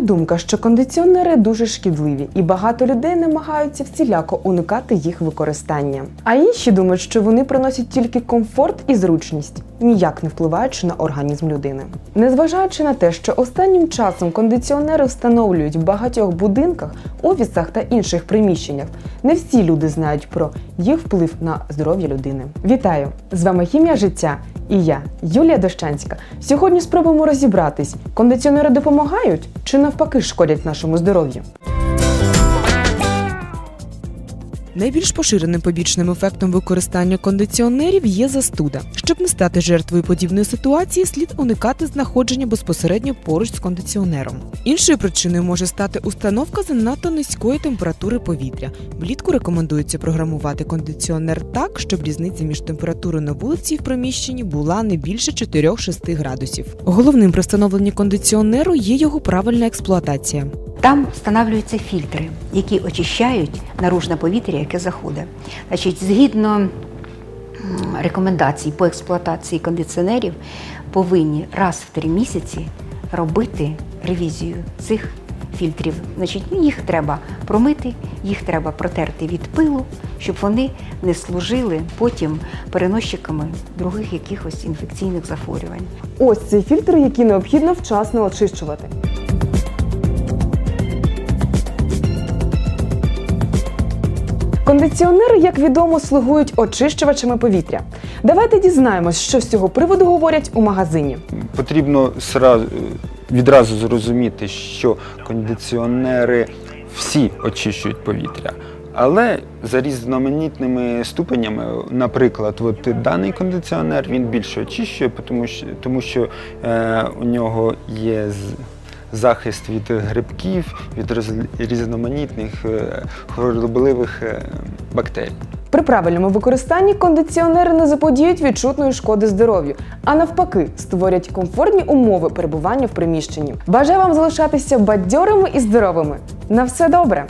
думка, що кондиціонери дуже шкідливі, і багато людей намагаються всіляко уникати їх використання. А інші думають, що вони приносять тільки комфорт і зручність, ніяк не впливаючи на організм людини. Незважаючи на те, що останнім часом кондиціонери встановлюють в багатьох будинках, офісах та інших приміщеннях, не всі люди знають про їх вплив на здоров'я людини. Вітаю! З вами хімія життя і я, Юлія Дощанська. Сьогодні спробуємо розібратись, кондиціонери допомагають чи навпаки шкодять нашому здоров'ю. Найбільш поширеним побічним ефектом використання кондиціонерів є застуда. Щоб не стати жертвою подібної ситуації, слід уникати знаходження безпосередньо поруч з кондиціонером. Іншою причиною може стати установка занадто низької температури повітря. Влітку рекомендується програмувати кондиціонер так, щоб різниця між температурою на вулиці і в приміщенні була не більше 4-6 градусів. Головним при встановленні кондиціонеру є його правильна експлуатація. Там встановлюються фільтри, які очищають наружне повітря, яке заходить. Значить, згідно рекомендацій по експлуатації кондиціонерів, повинні раз в три місяці робити ревізію цих фільтрів. Значить, ну, їх треба промити, їх треба протерти від пилу, щоб вони не служили потім переносчиками других якихось інфекційних захворювань. Ось цей фільтр, який необхідно вчасно очищувати. Кондиціонери, як відомо, слугують очищувачами повітря. Давайте дізнаємось, що з цього приводу говорять у магазині. Потрібно відразу зрозуміти, що кондиціонери всі очищують повітря. Але за різноманітними ступенями, наприклад, от даний кондиціонер він більше очищує, тому що, тому що е, у нього є захист від грибків, від різноманітних е, хворобливих е, бактерій. При правильному використанні кондиціонери не заподіють відчутної шкоди здоров'ю, а навпаки, створять комфортні умови перебування в приміщенні. Бажаю вам залишатися бадьорими і здоровими. На все добре!